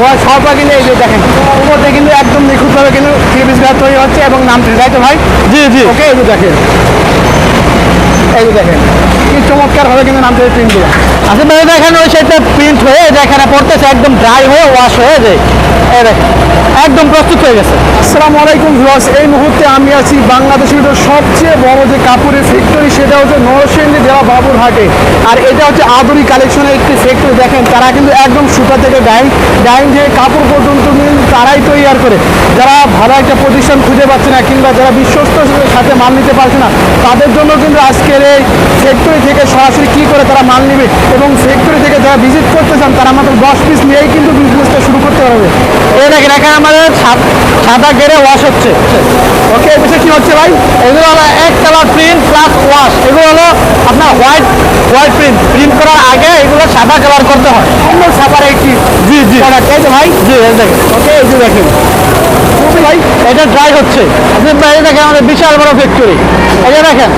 Wash সব কিন্তু এই যে দেখেন। উপরে কিন্তু একদম নিখুঁতভাবে কিন্তু থ্রি পিস তৈরি হচ্ছে এবং নাম তাই তো ভাই? জি জি। ওকে এই যে দেখেন। এই যে দেখেন। কি চমৎকার ভাবে কিন্তু নাম তৈরি প্রিন্টগুলো। ভাই দেখেন ওই সেটা প্রিন্ট হয়ে যে এখানে পড়তেছে একদম ড্রাই হয়ে ওয়াশ হয়ে যায় এই দেখেন একদম প্রস্তুত হয়ে গেছে। আসসালামু আলাইকুম ভিউয়ার্স এই মুহূর্তে আমি আছি বাংলাদেশের সবচেয়ে বড় যে কাপড়ের ফ্যাক্টরি সেটা হচ্ছে নরসিংদী জেলা বাবুরহাটে। আর এটা হচ্ছে আদুরি কালেকশনের একটি ফ্যাক্টরি দেখেন তারা কিন্তু একদম সুতা থেকে ডাইন ডাইন যে কাপড় পর্যন্ত তারাই তৈরি করে। যারা ভালো একটা প্রতিষ্ঠান খুঁজে পাচ্ছে না কিংবা যারা বিশ্বস্ত সাথে মাল নিতে পারছে না তাদের জন্য কিন্তু আজকের এই ফ্যাক্টরি থেকে সরাসরি কি করে তারা মাল নেবে এবং ফ্যাক্টরি থেকে যারা ভিজিট করতে চান তারা মাত্র দশ পিস নিয়েই কিন্তু বিজনেসটা শুরু করতে পারবে। এই দেখেন এখানে আমাদের সাদ- গেরে ওয়াশ হচ্ছে। ওকে বিষয়ে কি হচ্ছে ভাই? এগুলো হলো এক কালার প্রিন্ট প্লাস ওয়াশ এগুলো হলো আপনার হোয়াইট হোয়াইট প্রিন্ট প্রিন্ট করার আগে এগুলো সাদা কালার করতে হয়। অন্য সাপার একটি জি জি। এই ভাই? জি দেখেন। ওকে এই যে দেখেন। ওকে ভাই? এটা ড্রাই হচ্ছে। আপনি বাইরে দেখেন আমাদের বিশাল বড় ফ্যাক্টরি যে দেখেন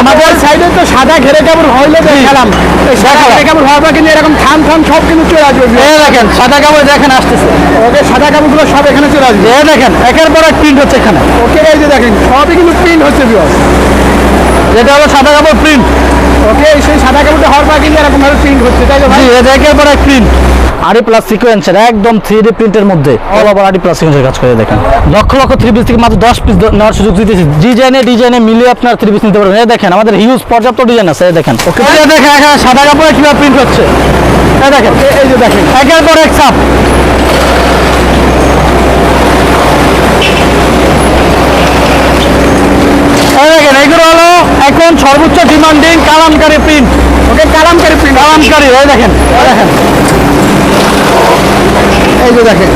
আমাদের সাইডে তো সাদা ঘেরে কাপড় হইলে দেখালাম। সাদা। ঘেরে কাপড় হওয়ার পর কিন্তু এরকম থান থান সব কিন্তু চলে আসবে এই দেখেন সাদা কাপড় দেখেন আসতেছে। ওকে সাদা কাপড়গুলো সব এখানে চলে আসবে। এই দেখেন একের পর এক প্রিন্ট হচ্ছে এখানে। ওকে এই যে দেখেন সবই কিন্তু প্রিন্ট হচ্ছে বিয়স যেটা হলো সাদা কাপড় প্রিন্ট ওকে সেই সাদা কাপড়টা হওয়ার পর কিন্তু এরকম ভাবে প্রিন্ট হচ্ছে। তাই তো ভাই। এটা একের পর এক প্রিন্ট আড়ি প্লাস সিকোয়েন্সের একদম থ্রি ডি প্রিন্টের মধ্যে। অল ওভার আড়ি প্লাস সিকোয়েন্সের কাজ করে দেখেন। লক্ষ লক্ষ থ্রি পিস থেকে মাত্র দশ পিস নেওয়ার সুযোগ দিতেছি। ডিজাইনে ডিজাইনে মিলিয়ে আপনার থ্রি পিস নিতে পারবেন। এই দেখেন আমাদের হিউজ পর্যাপ্ত ডিজাইন আছে এই দেখেন। ওকে দেখেন এখানে সাদা কাপড়ে কীভাবে প্রিন্ট হচ্ছে? এই দেখেন এই- যে দেখেন একের পর এক এই দেখেন এগুলো হলো এখন সর্বোচ্চ demanding Kalamkari print okay Kalamkari print Kalamkari এই দেখেন দেখেন। এই যে দেখেন।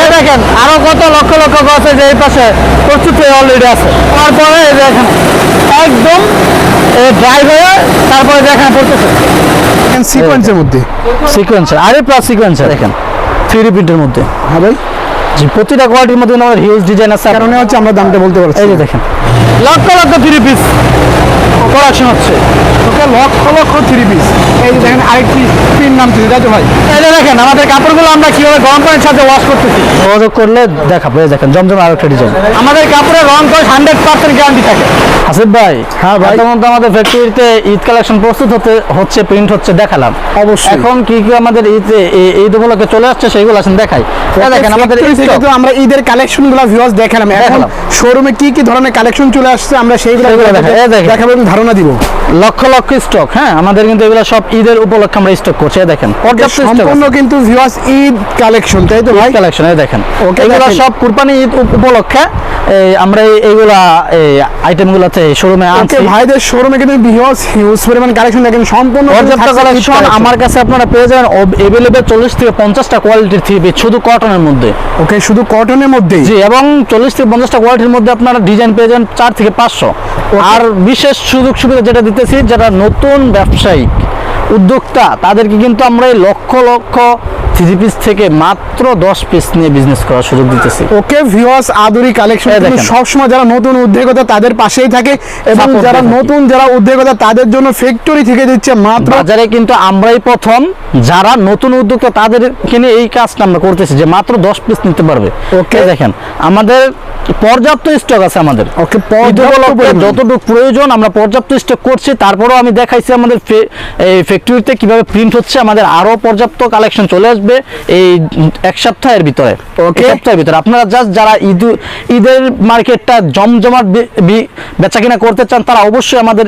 এই দেখেন আরও কত লক্ষ লক্ষ গাছ আছে যে এই পাশে হয়ে অলরেডি আছে। তারপরে এখানে একদম ড্রাই হয়ে তারপরে দেখেন পড়তেছে সিকোয়েন্সের মধ্যে। সিকোয়েন্সার আরে প্লাস সিকোয়েন্সার দেখেন থ্রি প্রিন্টের মধ্যে। হ্যাঁ ভাই। জি প্রতিটা কোয়ালিটির মধ্যে আমাদের হিউজ ডিজাইন আছে। কারণে হচ্ছে আমরা দামটা বলতে পারছি এই যে দেখেন। Lakh lakh three piece production হচ্ছে। ওকে লক্ষ লক্ষ থ্রি পিস এই যে দেখেন আরেকটি প্রিন্ট নাম তুই তাই তো ভাই? এই যে দেখেন আমাদের কাপড়গুলো আমরা কীভাবে গরম পানির সাথে ওয়াশ করতেছি? যোগাযোগ করলে দেখাবো এই দেখেন জমজম আরও একটা ডিজাইন আমাদের কাপড়ের রং করে হান্ড্রেড পার্সেন্ট গ্যারান্টি থাকে। আসিফ ভাই হ্যাঁ ভাই। মধ্যে আমাদের ফ্যাক্টরিতে ঈদ কালেকশন প্রস্তুত হতে হচ্ছে প্রিন্ট হচ্ছে দেখালাম। অবশ্যই। এখন কি কি আমাদের ঈদে এই- ঈদ উপলক্ষে চলে আসছে সেইগুলো আসেন দেখাই। দেখেন আমাদের Factory থেকে stock। তো আমরা ঈদের কালেকশনগুলো ভিউয়ার্স দেখালাম। এখন দেখালাম। শোরুমে কি কি ধরনের কালেকশন চলে আসছে আমরা সেইগুলো। দেখাবো ধারণা দিব। লক্ষ লক্ষ স্টক হ্যাঁ? আমাদের কিন্তু এগুলো সব ঈদের উপলক্ষে আমরা স্টক করছি দেখেন। পর্যাপ্ত সম্পূর্ণ কিন্তু ভিউয়ার্স ঈদ কালেকশন তাই তো ভাই? কালেকশন দেখেন। এগুলো সব কুরবানি ঈদ উপলক্ষে আমরা এইগুলা এই আইটেমগুলোতে শোরুমে আনছি। ভাইদের শোরুমে কিন্তু ভিউয়ার্স হিউজ পরিমাণ কালেকশন দেখেন সম্পূর্ণ পর্যাপ্ত কালেকশন আমার কাছে আপনারা পেয়ে যাবেন এভেলেবেল চল্লিশ থেকে পঞ্চাশটা কোয়ালিটির থ্রি পিস শুধু কটনের মধ্যে। ওকে শুধু কটনের মধ্যেই? জি এবং চল্লিশ থেকে পঞ্চাশটা কোয়ালিটির মধ্যে আপনারা ডিজাইন পেয়ে যাবেন চার থেকে পাঁচশো। আর বিশেষ সুযোগ সুবিধা যেটা দিতেছি, যারা নতুন ব্যবসায়িক উদ্যোক্তা, তাদেরকে কিন্তু আমরা এই লক্ষ লক্ষ থ্রি পিস থেকে মাত্র দশ পিস নিয়ে বিজনেস করার সুযোগ দিতেছি। Okay viewers Aduri collection. সবসময় যারা নতুন উদ্যোগতা তাদের পাশেই থাকে এবং যারা নতুন যারা উদ্যোগতা তাদের জন্য ফ্যাক্টরি থেকে দিচ্ছে মাত্র বাজারে কিন্তু আমরাই প্রথম যারা নতুন উদ্যোক্তা তাদেরকে নিয়ে এই কাজটা আমরা করতেছি যে মাত্র দশ পিস নিতে পারবে। ওকে। দেখেন আমাদের পর্যাপ্ত স্টক আছে আমাদের। ওকে যতটুকু প্রয়োজন আমরা পর্যাপ্ত স্টক করছি তারপরেও আমি দেখাইছি আমাদের ফ্যাক্টরিতে কীভাবে প্রিন্ট হচ্ছে আমাদের আরও পর্যাপ্ত কালেকশন চলে আসবে। এই এক সপ্তাহের ভিতরে. এক সপ্তাহের ভিতরে। আপনারা জাস্ট যারা ঈদ ঈদের মার্কেটটা জমজমাট বেচা কিনা করতে চান তারা অবশ্যই আমাদের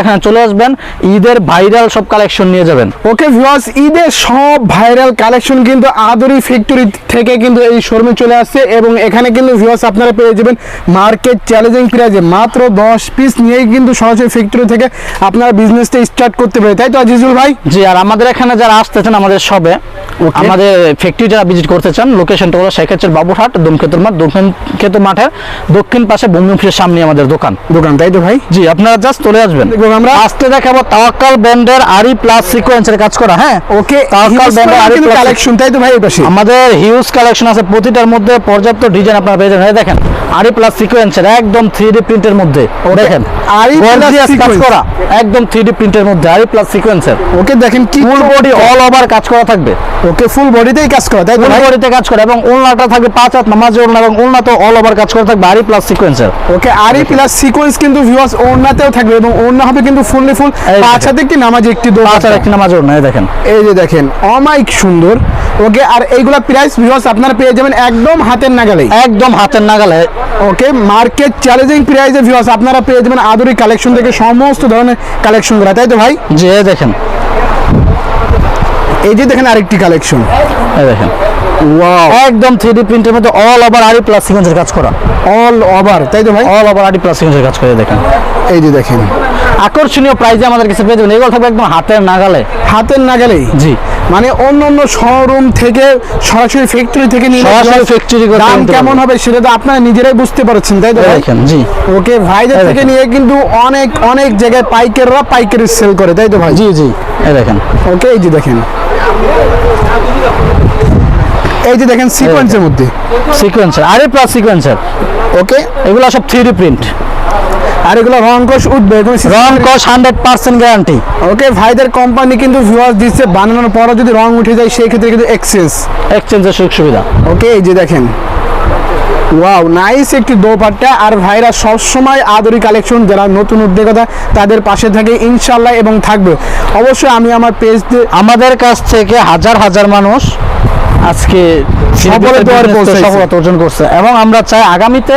এখানে চলে আসবেন। ঈদের ভাইরাল সব কালেকশন নিয়ে যাবেন। ওকে ভিউয়ার্স ঈদের সব ভাইরাল কালেকশন কিন্তু আদরি ফ্যাক্টরি থেকে কিন্তু এই শোরুমে চলে আসছে এবং এখানে কিন্তু ভিউয়ার্স আপনারা পেয়ে যাবেন মার্কেট চ্যালেঞ্জিং প্রাইজে মাত্র দশ পিস নিয়েই কিন্তু সরাসরি ফ্যাক্টরি থেকে আপনারা বিজনেসটা স্টার্ট করতে পারে তাই তো আজিজুল ভাই? জি আর আমাদের এখানে যারা আসতেছেন আমাদের সবে আমাদের ফ্যাক্টরি যারা ভিজিট করতে চান লোকেশনটা হলো শেখাচ্ছের বাবুরহাট দমকেতুর মাঠ দমকেতু মাঠের দক্ষিণ পাশে বঙ্গমুখীর সামনে আমাদের দোকান। দোকান তাই তো ভাই? জি আপনারা জাস্ট চলে আসবেন। আমরা। আজকে দেখাবো তাওয়াক্কাল ব্র্যান্ডের আরি প্লাস সিকোয়েন্সের কাজ করা হ্যাঁ? ওকে তাওয়াক্কাল ব্র্যান্ডের আরি প্লাস কালেকশন তাই তো ভাই এই পাশে? আমাদের হিউজ কালেকশন আছে প্রতিটার মধ্যে পর্যাপ্ত ডিজাইন আপনারা পেয়ে যাবেন। দেখেন আরি প্লাস সিকোয়েন্সের একদম থ্রি ডি প্রিন্টের মধ্যে। ও দেখেন আরি Gorgeous কাজ করা একদম থ্রি ডি প্রিন্টের মধ্যে আরি প্লাস সিকোয়েন্সের ওকে দেখেন কি ফুল বডি অল ওভার কাজ করা থাকবে। ওকে ফুল বডিতেই কাজ করা তাই ফুল বডিতে কাজ করে এবং উলনাটা থাকে পাঁচ হাত নামাজ উলনা এবং উলনা তো অল ওভার কাজ করে থাকবে আরি প্লাস সিকোয়েন্সের ওকে আরি প্লাস সিকোয়েন্স কিন্তু ভিউয়ার্স ওড়নাতেও থাকবে এবং ওড়না হবে কিন্তু ফুললি ফুল পাঁচ হাতে একটি নামাজ একটি দো পাঁচ আর একটি নামাজ এই দেখেন। এই যে দেখেন অমাইক সুন্দর। ওকে আর এইগুলা প্রাইস ভিউয়ার্স আপনারা পেয়ে যাবেন একদম হাতের নাগালে একদম হাতের নাগালে। ওকে মার্কেট চ্যালেঞ্জিং প্রাইসে ভিউয়ার্স আপনারা পেয়ে যাবেন আদুরি কালেকশন থেকে সমস্ত ধরনের কালেকশন কালেকশনগুলো তাই তো ভাই? যে দেখেন। এই যে দেখেন আরেকটি কালেকশন এই দেখেন। ওয়াও একদম থ্রি ডি প্রিন্টের মধ্যে অল ওভার আরি প্লাস সিকোয়েন্সের কাজ করা। অল ওভার তাই তো ভাই? অল ওভার আরি প্লাস সিকোয়েন্সের কাজ করে দেখেন। এই যে দেখেন। আকর্ষণীয় প্রাইজে আমাদের কাছে পেয়ে যাবেন। এগুলো থাকবে একদম হাতের নাগালে। হাতের নাগালেই? জি। মানে অন্য অন্য শোরুম থেকে সরাসরি ফ্যাক্টরি থেকে নিয়ে সরাসরি করে দাম কেমন হবে সেটা তো আপনারা নিজেরাই বুঝতে পারছেন তাই তো দেখেন জি। ওকে ভাইদের থেকে নিয়ে কিন্তু অনেক অনেক জায়গায় পাইকাররা পাইকারি সেল করে তাই তো ভাই? জি জি। এই দেখেন। ওকে এই যে দেখেন। এই যে দেখেন সিকোয়েন্সের মধ্যে। সিকোয়েন্সার আরে প্লাস সিকোয়েন্সার ওকে। এগুলো সব থ্রিডি প্রিন্ট আর এগুলো রং কোষ উঠবে কোনো রং হান্ড্রেড পার্সেন্ট গ্যারান্টি ওকে ভাইদের কোম্পানি কিন্তু ভিউয়ার্স দিচ্ছে বানানোর পরও যদি রং উঠে যায় সেই ক্ষেত্রে কিন্তু এক্সচেঞ্জ এক্সচেঞ্জের সুযোগ সুবিধা। ওকে এই যে দেখেন। ওয়াও নাইস একটি দোপাট্টা আর ভাইরা সবসময় আদরি কালেকশন যারা নতুন উদ্যোগতা তাদের পাশে থাকে ইনশাল্লাহ এবং থাকবে। অবশ্যই আমি আমার পেজ আমাদের কাছ থেকে হাজার হাজার মানুষ আজকে। সফলতা অর্জন করছে। এবং আমরা চাই আগামীতে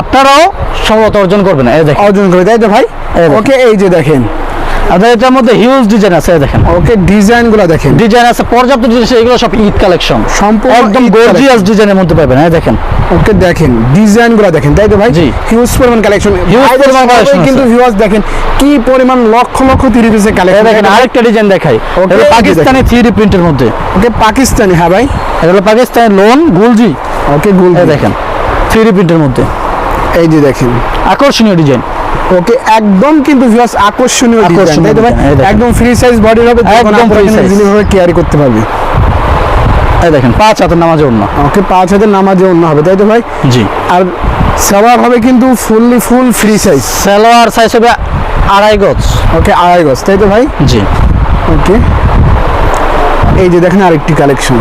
আপনারাও সফলতা অর্জন করবেন এই দেখেন। অর্জন করে তাই তো ভাই? ওকে এই যে দেখেন। আমাদের এটার মধ্যে হিউজ ডিজাইন আছে দেখেন। ওকে ডিজাইনগুলো দেখেন। ডিজাইন আছে পর্যাপ্ত ডিজাইন এগুলো সব ঈদ কালেকশন সম্পূর্ণ একদম গর্জিয়াস ডিজাইনের মধ্যে পাবেন এই দেখেন। ওকে দেখেন ডিজাইনগুলো দেখেন তাই তো ভাই? জি। হিউজ পরিমাণ কালেকশন Huge পরিমাণ collection কিন্তু। ভিউয়ার্স দেখেন কি পরিমাণ লক্ষ লক্ষ তিরিশ পিসের কালেকশন দেখেন আরেকটা ডিজাইন দেখাই। যে পাকিস্তানি থ্রি প্রিন্টের মধ্যে। ওকে পাকিস্তানি হ্যাঁ ভাই। এটা হলো পাকিস্তানি লোন গুলজি ওকে গুল এই দেখেন থ্রি প্রিন্টের মধ্যে। এই যে দেখেন। আকর্ষণীয় ডিজাইন ওকে একদম কিন্তু ভিউয়ার্স আকর্ষণীয় ডিজাইন তাই তো ভাই। একদম ফ্রি সাইজ বডি হবে একদম free size। ভাবে ক্যারি করতে পারবে। এই দেখেন পাঁচ হাতের নামাজে অন্য ওকে পাঁচ হাজার নামাজে অন্য হবে তাই তো ভাই? জি। আর সালোয়ার হবে কিন্তু fully full free size salwar size হবে আড়াই গজ। ওকে আড়াই গজ তাই তো ভাই? জি। ওকে। এই যে দেখেন আরেকটি কালেকশন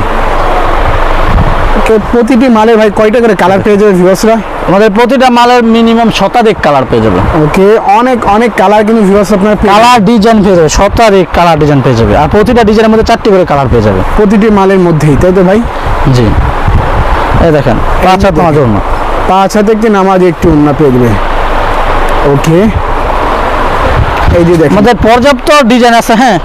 ওকে প্রতিটি মালে ভাই কয়টা করে কালার পেয়ে যাবে ভিউয়ার্সরা আমাদের প্রতিটা মালের মিনিমাম শতাধিক কালার পেয়ে যাবে। ওকে অনেক অনেক কালার কিন্তু ভিউয়ার্স আপনার। কালার ডিজাইন পেয়ে যাবে শতাধিক কালার ডিজাইন পেয়ে যাবে। আর প্রতিটা ডিজাইনের মধ্যে চারটি করে কালার পেয়ে যাবে। প্রতিটি মালের মধ্যেই তাই তো ভাই? জি। এই দেখেন পাঁচ হাত নামাজ পাঁচ হাতে একটি নামাজ একটি অন্য পেয়ে যাবে। ওকে এই যে দেখেন। আমাদের পর্যাপ্ত ডিজাইন আছে হ্যাঁ?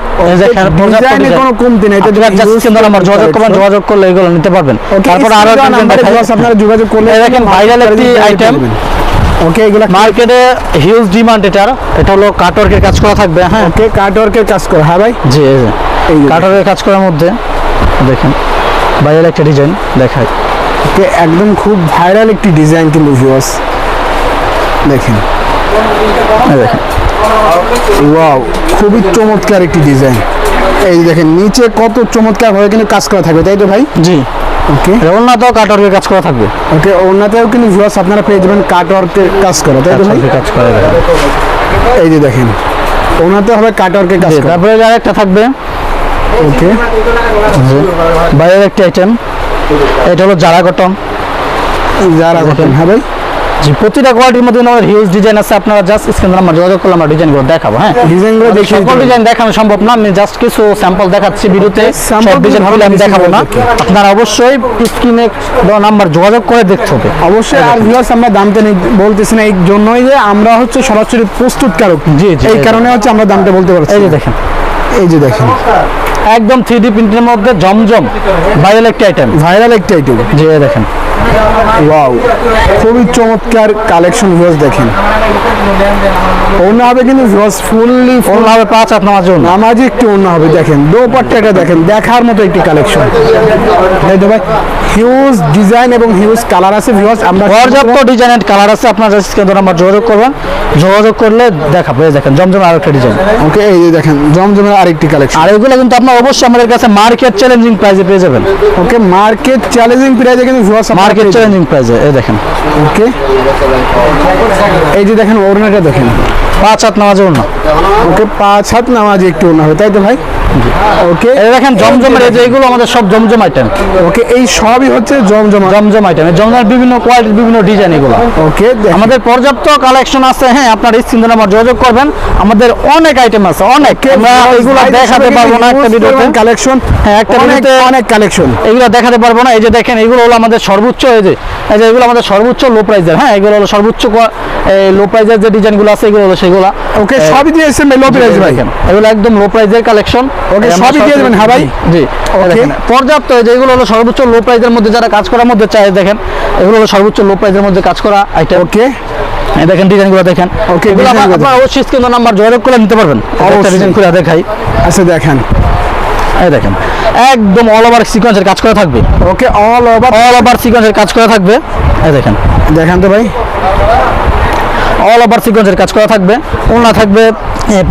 ডিজাইনে কোনো কমতি নেই এটা screen নাম্বার যোগাযোগ করবেন যোগাযোগ করলে এগুলো নিতে পারবেন। তারপর আরও। আপনারা যোগাযোগ করলে দেখেন viral একটি item। ওকে এগুলা মার্কেটে হিউজ ডিমান্ড এটার এটা। হলো কাটওয়ার্কের কাজ করা থাকবে হ্যাঁ? ওকে কাটওয়ার্কের কাজ করে হ্যাঁ ভাই? জি এই যে। এই যে কাটওয়ার্কের কাজ করার মধ্যে দেখেন বাইরের একটা ডিজাইন দেখায় ওকে একদম খুব ভাইরাল একটি ডিজাইন কিন্তু ভিউয়ার্স দেখেন। দেখেন। ওয়াও খুবই চমৎকার একটি ডিজাইন এই দেখেন নিচে কত চমৎকার ভাবে কিন্তু কাজ করা থাকবে তাই তো ভাই? জি। ওকে কাটওয়ার্কের কাজ করা থাকবে। ওকে ওনাতেও কিন্তু ভিউয়ার্স আপনারা পেয়ে যাবেন কাটওয়ার্কের কাজ করা তাই তো ভাই? কাজ করা এই যে দেখেন ওনাতে হবে কাটওয়ার্কের কাজ করা। তারপরে আরেকটা থাকবে। ওকে বাইরের একটা আইটেম এটা হলো জারা কটন যারা দেখেন হ্যাঁ ভাই? জি প্রতিটা কোয়ালিটির মধ্যে আমাদের হিউজ ডিজাইন আছে। আপনারা জাস্ট স্ক্রিন নাম্বার যোগাযোগ করলে আমরা ডিজাইনগুলো দেখাবো হ্যাঁ? ডিজাইনগুলো দেখে সকল ডিজাইন দেখানো সম্ভব না। আমি জাস্ট কিছু স্যাম্পল দেখাচ্ছি ভিডিওতে। সব ডিজাইন হলে আমি দেখাবো না। আপনারা অবশ্যই স্ক্রিনে দেওয়া নাম্বার যোগাযোগ করে দেখতে হবে। অবশ্যই আর ভিউয়ার্স আমরা দামটা বলতেছি না এই জন্যই যে আমরা হচ্ছে সরাসরি প্রস্তুতকারক জি, জি, এই এই কারণে হচ্ছে আমরা দামটা বলতে পারছি এই যে দেখেন। এই যে দেখেন। একদম থ্রি ডি প্রিন্টের মধ্যে জমজম ভাইরাল একটা আইটেম ভাইরাল একটা আইটেম জি দেখেন। ওয়াও খুবই চমৎকার কালেকশন ভিউজ দেখেন। অন্য হবে কিন্তু ভিউয়ার্স ফুললি ফুল হবে পাঁচ হাত নামার জন্য নামাজি একটু অন্য হবে দেখেন। দোপাট্টাটা দেখেন দেখার মতো একটি কালেকশন দেখতে ভাই হিউজ ডিজাইন এবং হিউজ কালার আছে ভিউয়ার্স আমরা পর্যাপ্ত ডিজাইনের কালার আছে। আপনার জাস্ট স্ক্রিনে নাম্বার যোগাযোগ করবেন। যোগাযোগ করলে দেখাবো এই দেখেন জমজম আর একটা ডিজাইন ওকে এই যে দেখেন জমজমের আরেকটি কালেকশন আর এগুলো কিন্তু আপনার অবশ্যই আমাদের কাছে মার্কেট চ্যালেঞ্জিং প্রাইসে পেয়ে যাবেন। ওকে মার্কেট চ্যালেঞ্জিং প্রাইসে কিন্তু ভিউয়ার্স মার্কেট চ্যালেঞ্জিং প্রাইসে এই দেখেন। ওকে। এই যে দেখেন ওড়নাটা দেখেন। পাঁচ হাত নামাজে ওড়না। ওকে পাঁচ হাত নামাজি একটু অন্য হবে তাই তো ভাই? ওকে দেখেন জমজমের এই যে এগুলো আমাদের সব জমজম আইটেম ওকে এই সবই হচ্ছে জমজমা জমজম আইটেম জমজমের বিভিন্ন কোয়ালিটির বিভিন্ন ডিজাইন এগুলো। ওকে আমাদের পর্যাপ্ত কালেকশন আছে হ্যাঁ আপনার স্ক্রিন নাম্বার যোগাযোগ করবেন। আমাদের অনেক আইটেম আছে অনেক। আমরা এগুলো দেখাতে পারব না একটা ভিডিওতে। কালেকশন হ্যাঁ, একটা ভিডিওতে- অনেক কালেকশন এগুলো দেখাতে পারব না। এই যে দেখেন এগুলো হলো আমাদের সর্বোচ্চ এই যে এই যে এগুলো আমাদের সর্বোচ্চ লো প্রাইজের হ্যাঁ এগুলো হলো সর্বোচ্চ লো প্রাইজের যে ডিজাইনগুলো আছে এগুলো হলো সেগুলো। ওকে সবই দিয়ে এসেছেন লো প্রাইস ভাই। এগুলো একদম লো প্রাইজের কালেকশন Okay, সবই দিয়ে দেবেন, হ্যাঁ ভাই? জি দেখেন, পর্যাপ্ত এই যে এগুলো হলো সর্বোচ্চ লো প্রাইজের মধ্যে যারা কাজ করার মধ্যে চায় দেখেন এগুলো হলো সর্বোচ্চ লো প্রাইজের মধ্যে কাজ করা আইটেম ওকে দেখেন ডিজাইনগুলো দেখেন। Okay, এগুলো design অবশ্যই স্ক্রিন নাম্বার যোগাযোগ করে নিতে পারবেন। একটা। ডিজাইন করে দেখাই। আচ্ছা দেখেন। এই দেখেন একদম অল ওভার সিকোয়েন্সের কাজ করা থাকবে। Okay all over all over সিকোয়েন্সের কাজ করা থাকবে। এই দেখেন। দেখেন তো ভাই। অল ওভার সিকোয়েন্সের কাজ করা থাকবে। ওনা থাকবে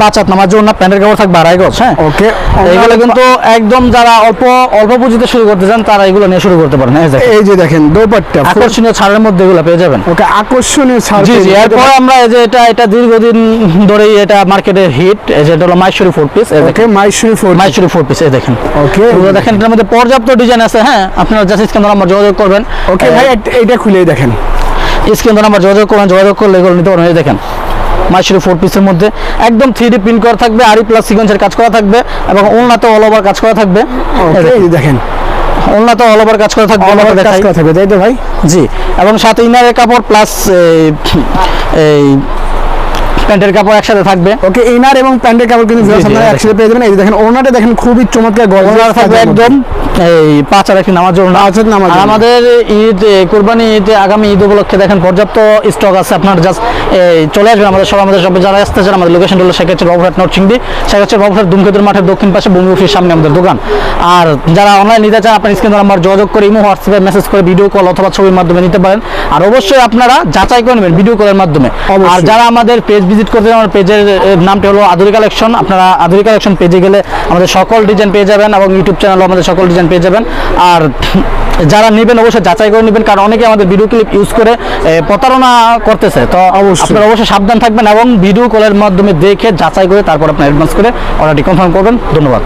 পাঁচ নামার জন্য প্যান্টের কাপড় থাকবে আড়াই গজ হ্যাঁ? ওকে। এইগুলো কিন্তু একদম যারা অল্প অল্প পুঁজিতে শুরু করতে চান তারা এগুলো নিয়ে শুরু করতে পারেন এই যে দেখেন দোপাট্টা আকর্ষণীয় ছাড়ের মধ্যে এগুলো পেয়ে যাবেন। ওকে আকর্ষণীয় ছাড় জি জি এরপর আমরা এই যে এটা এটা দীর্ঘদিন ধরেই এটা মার্কেটে হিট এই যে এটা হলো Maisuri four piece okay Maisuri four Maisuri four piece এই দেখেন। ওকে। এগুলো দেখেন এটার মধ্যে পর্যাপ্ত ডিজাইন আছে হ্যাঁ? আপনারা জাস্ট নাম্বার যোগাযোগ করবেন। ওকে ভাই এইটা খুলেই দেখেন। স্ক্রিন নাম্বার যোগাযোগ করবেন যোগাযোগ করলে এগুলো নিতে পারবেন দেখেন। মাইশুরি ফোর পিসের মধ্যে। একদম থ্রি ডি প্রিন্ট করা থাকবে আরি প্লাস সিকোয়েন্সের কাজ করা থাকবে এবং ওনাতে অল ওভার কাজ করা থাকবে। দেখেন, যে অল ওভার কাজ করা থাকবে অল ওভার কাজ করা থাকবে তাই তো ভাই? জি এবং সাথে ইনারের কাপড় প্লাস এই প্যান্টের কাপড় একসাথে থাকবে। ওকে ইনার এবং প্যান্টের কাপড় কিন্তু আপনারা একসাথে পেয়ে যাবেন। এই দেখেন ওনাটা দেখেন খুবই চমৎকার গর্জিয়াস ওনার থাকবে একদম এই পাঁচ আর একটি হাত নামার আর জন্য। আমাদের ঈদ কোরবানি ঈদ আগামী ঈদ উপলক্ষে দেখেন পর্যাপ্ত স্টক আছে। আপনার জাস্ট চলে আসবেন আমাদের সব আমাদের সবে যারা আসতে চান আমাদের লোকেশন হলো সেক্ষেত্রে বাবুঘাট নরসিংদী সেক্ষেত্রে বাবুঘাট দুমকেতুর মাঠের দক্ষিণ পাশে বঙ্গু অফিস সামনে আমাদের দোকান। আর যারা অনলাইন নিতে চান আপনার স্ক্রিন নাম্বার যোগাযোগ করে ইমো হোয়াটসঅ্যাপে মেসেজ করে ভিডিও কল অথবা ছবির মাধ্যমে নিতে পারেন। আর অবশ্যই আপনারা যাচাই করে নেবেন ভিডিও কলের মাধ্যমে। আর যারা আমাদের পেজ ভিজিট করতে আমার পেজের নামটি হলো আদুরি কালেকশন। আপনারা আদুরি কালেকশন পেজে গেলে আমাদের সকল ডিজাইন পেয়ে যাবেন এবং ইউটিউব চ্যানেলও আমাদের সকল ডিজাইন পেয়ে যাবেন। আর যারা নেবেন অবশ্যই যাচাই করে নেবেন কারণ অনেকে আমাদের ভিডিও ক্লিপ ইউজ করে প্রতারণা করতেছে। তো অবশ্যই। আপনারা অবশ্যই সাবধান থাকবেন এবং ভিডিও কলের মাধ্যমে দেখে যাচাই করে তারপর আপনার অ্যাডভান্স করে অর্ডারটি কনফার্ম করবেন। ধন্যবাদ।